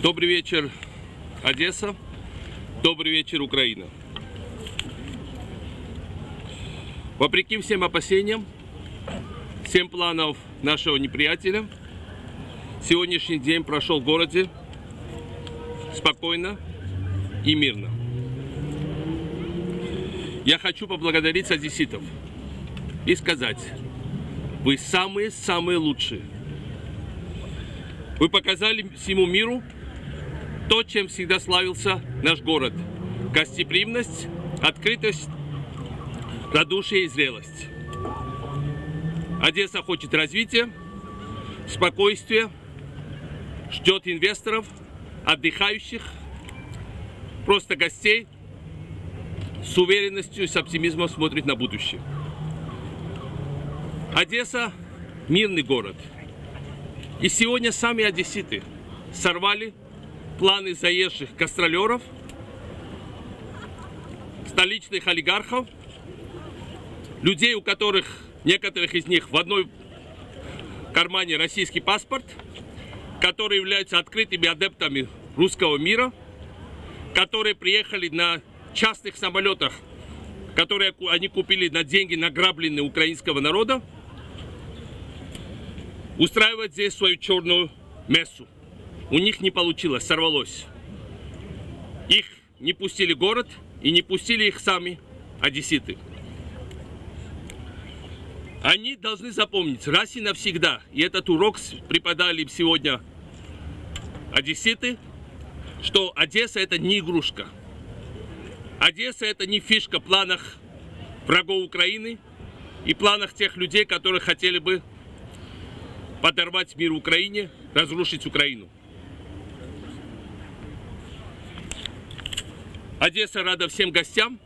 Добрый вечер, Одесса. Добрый вечер, Украина. Вопреки всем опасениям, всем планов нашего неприятеля, сегодняшний день прошел в городе спокойно и мирно. Я хочу поблагодарить одесситов и сказать, вы самые-самые лучшие. Вы показали всему миру то, чем всегда славился наш город. Гостеприимность, открытость, радушие и зрелость. Одесса хочет развития, спокойствия, ждет инвесторов, отдыхающих, просто гостей, с уверенностью и с оптимизмом смотрит на будущее. Одесса – мирный город. И сегодня сами одесситы сорвали планы заезжих гастролеров, столичных олигархов, людей, у которых, некоторых из них в одной кармане российский паспорт, которые являются открытыми адептами русского мира, которые приехали на частных самолетах, которые они купили на деньги награбленные украинского народа, устраивать здесь свою черную мессу. У них не получилось, сорвалось. Их не пустили город и не пустили их сами одесситы. Они должны запомнить раз и навсегда, и этот урок преподали им сегодня одесситы, что Одесса это не игрушка. Одесса это не фишка в планах врагов Украины и планах тех людей, которые хотели бы подорвать мир Украине, разрушить Украину. Одесса рада всем гостям,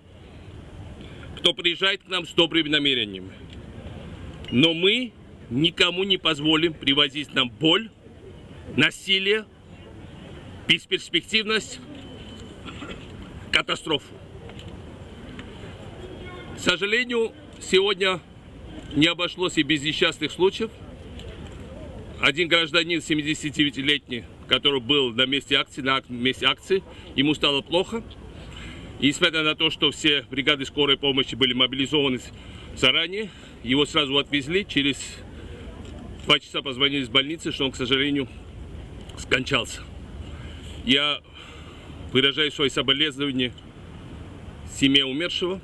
кто приезжает к нам с добрыми намерениями. Но мы никому не позволим привозить нам боль, насилие, бесперспективность, катастрофу. К сожалению, сегодня не обошлось и без несчастных случаев. Один гражданин 79-летний, который был на месте акции, на месте акции, ему стало плохо. И несмотря на то, что все бригады скорой помощи были мобилизованы заранее, его сразу отвезли. Через два часа позвонили из больницы, что он, к сожалению, скончался. Я выражаю свои соболезнования семье умершего.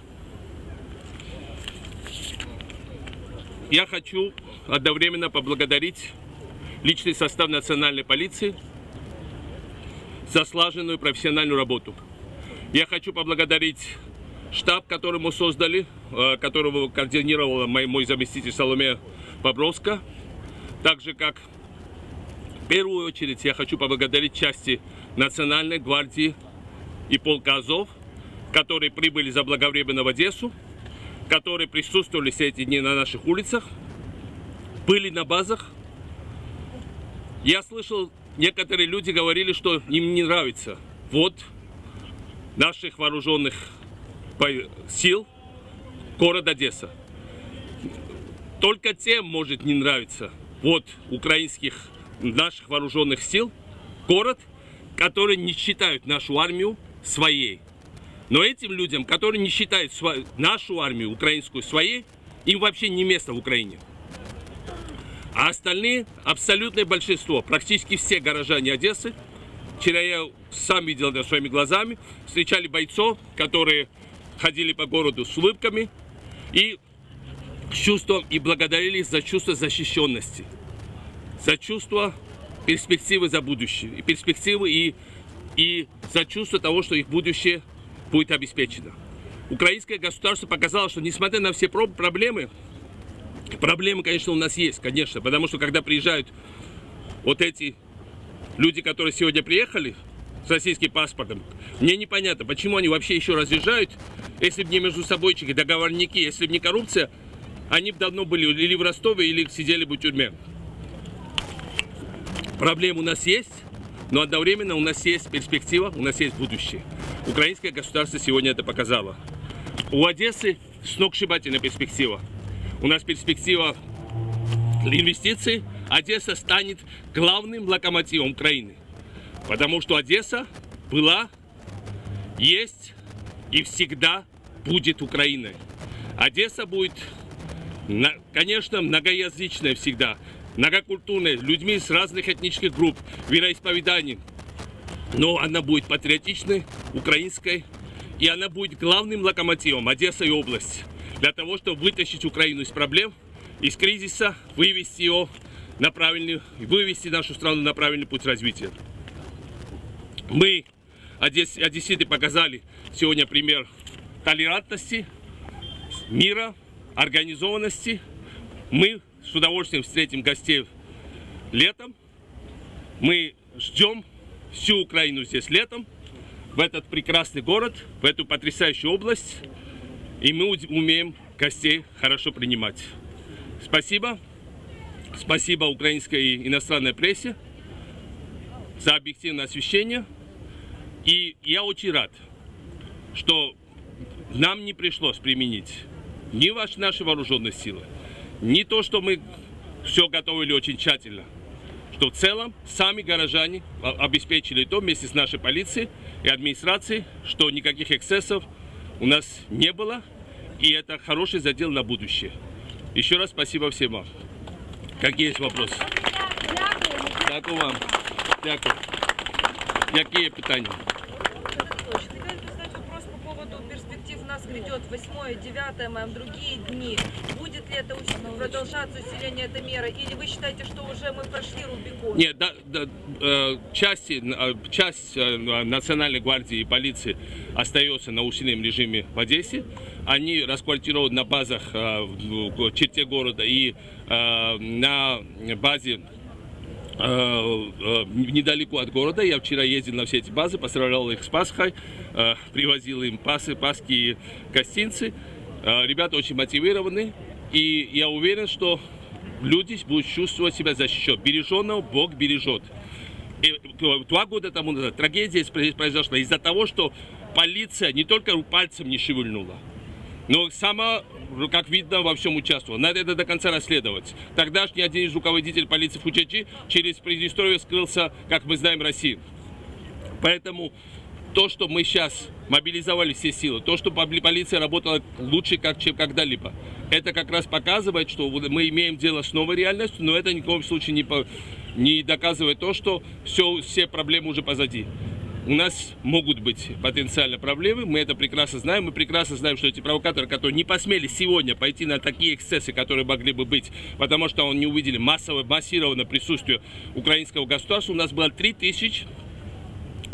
Я хочу одновременно поблагодарить личный состав национальной полиции за слаженную профессиональную работу. Я хочу поблагодарить штаб, который мы создали, э, которого координировала мой, мой заместитель Соломея Бобровска. Так же, как в первую очередь я хочу поблагодарить части Национальной гвардии и полка Азов, которые прибыли заблаговременно в Одессу, которые присутствовали все эти дни на наших улицах, были на базах. Я слышал, некоторые люди говорили, что им не нравится. Вот наших вооруженных сил город Одесса. Только тем может не нравиться вот украинских наших вооруженных сил город, который не считают нашу армию своей. Но этим людям, которые не считают нашу армию украинскую своей, им вообще не место в Украине. А остальные, абсолютное большинство, практически все горожане Одессы, Вчера я сам видел это своими глазами. Встречали бойцов, которые ходили по городу с улыбками и с чувством и благодарили за чувство защищенности, за чувство перспективы за будущее, и перспективы и, и за чувство того, что их будущее будет обеспечено. Украинское государство показало, что несмотря на все проблемы, проблемы, конечно, у нас есть, конечно, потому что когда приезжают вот эти люди, которые сегодня приехали с российским паспортом, мне непонятно, почему они вообще еще разъезжают, если бы не между собойчики, договорники, если бы не коррупция, они бы давно были или в Ростове, или сидели бы в тюрьме. Проблем у нас есть, но одновременно у нас есть перспектива, у нас есть будущее. Украинское государство сегодня это показало. У Одессы сногсшибательная перспектива. У нас перспектива инвестиций, Одесса станет главным локомотивом Украины. Потому что Одесса была, есть и всегда будет Украиной. Одесса будет, конечно, многоязычная всегда, многокультурная, людьми с разных этнических групп, вероисповеданий. Но она будет патриотичной, украинской, и она будет главным локомотивом Одесса и область для того, чтобы вытащить Украину из проблем, из кризиса, вывести ее на правильный, вывести нашу страну на правильный путь развития. Мы, одесс- одесситы, показали сегодня пример толерантности, мира, организованности. Мы с удовольствием встретим гостей летом. Мы ждем всю Украину здесь летом, в этот прекрасный город, в эту потрясающую область. И мы умеем гостей хорошо принимать. Спасибо. Спасибо украинской и иностранной прессе за объективное освещение. И я очень рад, что нам не пришлось применить ни наши вооруженные силы, ни то, что мы все готовили очень тщательно, что в целом сами горожане обеспечили то вместе с нашей полицией и администрацией, что никаких эксцессов у нас не было, и это хороший задел на будущее. Еще раз спасибо всем вам. Какие есть вопросы? Дякую вам. Дякую. Какие питання? Грядет 8 9 маем, другие дни. Будет ли это продолжаться усиление этой меры? Или вы считаете, что уже мы прошли Рубикон? Нет, да, да, э, части, э, часть э, Национальной гвардии и полиции остается на усиленном режиме в Одессе. Они расквартированы на базах в черте города и на базе недалеко от города. Я вчера ездил на все эти базы, поздравлял их с Пасхой, э, привозил им пасы, паски гостинцы. Э, Ребята очень мотивированы, и я уверен, что люди будут чувствовать себя защищенными. Береженного Бог бережет. И э, два года тому назад трагедия произошла из-за того, что полиция не только пальцем не шевельнула, но сама, как видно, во всем участвовала. Надо это до конца расследовать. Тогдашний один из руководителей полиции Фучачи через Приднестровье скрылся, как мы знаем, России. Поэтому то, что мы сейчас мобилизовали все силы, то, что поли- полиция работала лучше, как, чем когда-либо, это как раз показывает, что мы имеем дело с новой реальностью, но это ни в коем случае не, по- не доказывает то, что все, все проблемы уже позади. У нас могут быть потенциально проблемы, мы это прекрасно знаем, мы прекрасно знаем, что эти провокаторы, которые не посмели сегодня пойти на такие эксцессы, которые могли бы быть, потому что они увидели массовое, массированное присутствие украинского государства, у нас было 3000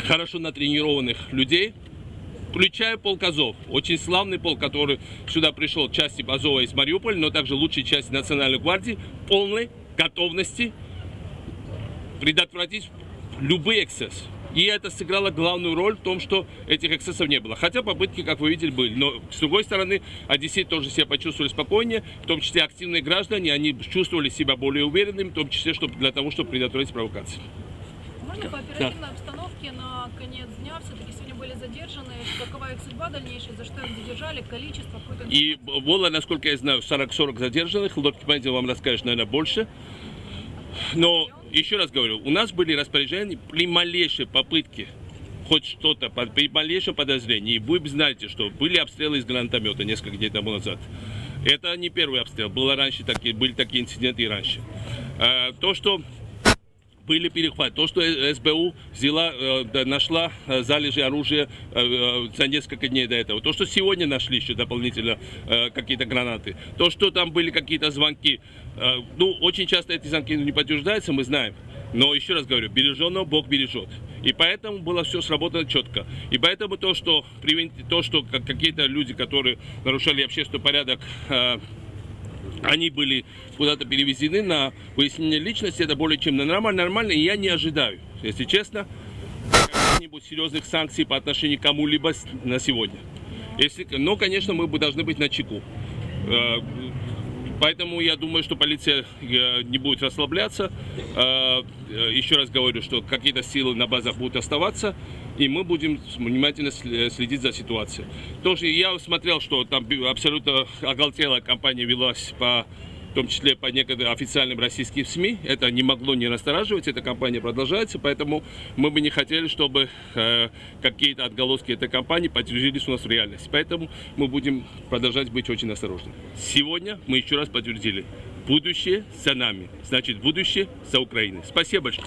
хорошо натренированных людей, включая полк Азов. Очень славный полк, который сюда пришел, части Азова из Мариуполя, но также лучшей части Национальной гвардии, полной готовности предотвратить любые эксцессы. И это сыграло главную роль в том, что этих эксцессов не было. Хотя попытки, как вы видели, были. Но, с другой стороны, одесситы тоже себя почувствовали спокойнее, в том числе активные граждане, они чувствовали себя более уверенными, в том числе чтобы, для того, чтобы предотвратить провокации. Можно по оперативной обстановке на конец дня все-таки сегодня были задержаны? Какова их судьба дальнейшая? За что их задержали? Количество? И было, насколько я знаю, 40-40 задержанных. Лорд Кипантин вам расскажет, наверное, больше. Но, еще раз говорю, у нас были распоряжения при малейшей попытке хоть что-то, при малейшем подозрении. Вы знаете, что были обстрелы из гранатомета несколько дней тому назад. Это не первый обстрел. Было раньше такие, были такие инциденты и раньше. Э, То, что были перехваты. То, что СБУ взяла, э, нашла э, залежи оружия э, за несколько дней до этого. То, что сегодня нашли еще дополнительно какие-то гранаты. То, что там были какие-то звонки. Ну, очень часто эти звонки не подтверждаются, мы знаем. Но еще раз говорю, береженного Бог бережет. И поэтому было все сработано четко. И поэтому то, что, то, что как- какие-то люди, которые нарушали общественный порядок, они были куда-то перевезены на выяснение личности, это более чем нормально, нормально, и я не ожидаю, если честно, каких-нибудь серьезных санкций по отношению к кому-либо на сегодня. Если, но, конечно, мы должны быть на чеку. Э, Поэтому я думаю, что полиция э, не будет расслабляться. Э, Еще раз говорю, что какие-то силы на базах будут оставаться, и мы будем внимательно сл- следить за ситуацией. Тоже я смотрел, что там абсолютно оголтелая кампания велась по том числе по некоторым официальным российским СМИ. Это не могло не настораживать, эта кампания продолжается, поэтому мы бы не хотели, чтобы э, какие-то отголоски этой кампании подтвердились у нас в реальности. Поэтому мы будем продолжать быть очень осторожны. Сегодня мы еще раз подтвердили, будущее за нами, значит будущее за Украиной. Спасибо большое.